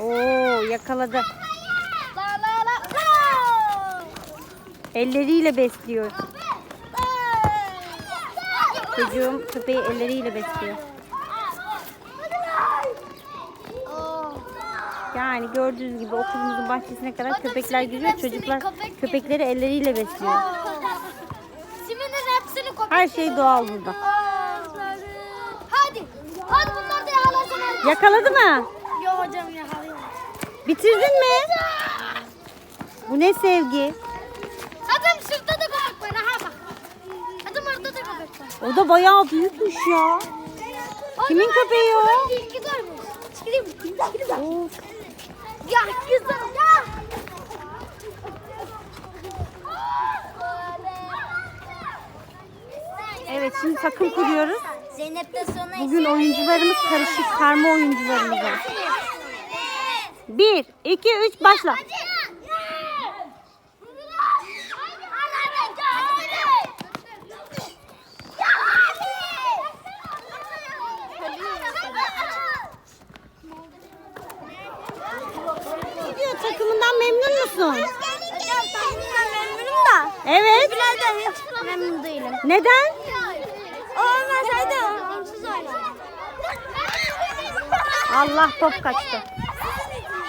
Oo yakaladı. La la la. la. Elleriyle besliyor. Çocuğum köpeği elleriyle besliyor. Yani gördüğünüz gibi okulumuzun bahçesine kadar köpekler giriyor. Çocuklar köpekleri elleriyle besliyor. Her şey doğal burada. Hadi. Hadi bunları da yakalasana. Yakaladı mı? Yok hocam. Bitirdin mi? Bu ne sevgi? Adam şurada da köpek var. Ha bak. Adam orada da köpek var. O da bayağı büyükmüş ya. Kimin köpeği o? Of. Ya kızım ya. Evet şimdi takım kuruyoruz. Zeynep de sonra Bugün oyuncularımız karışık. Karma oyuncularımız var. 1, 2, 3 başla. Gidiyor takımından memnun musun? Evet. Bilal'den hiç memnun değilim. Neden? O olmasaydı onsuz oynardım. Allah top kaçtı.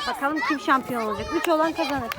Bakalım kim şampiyon olacak. 3 olan kazanır.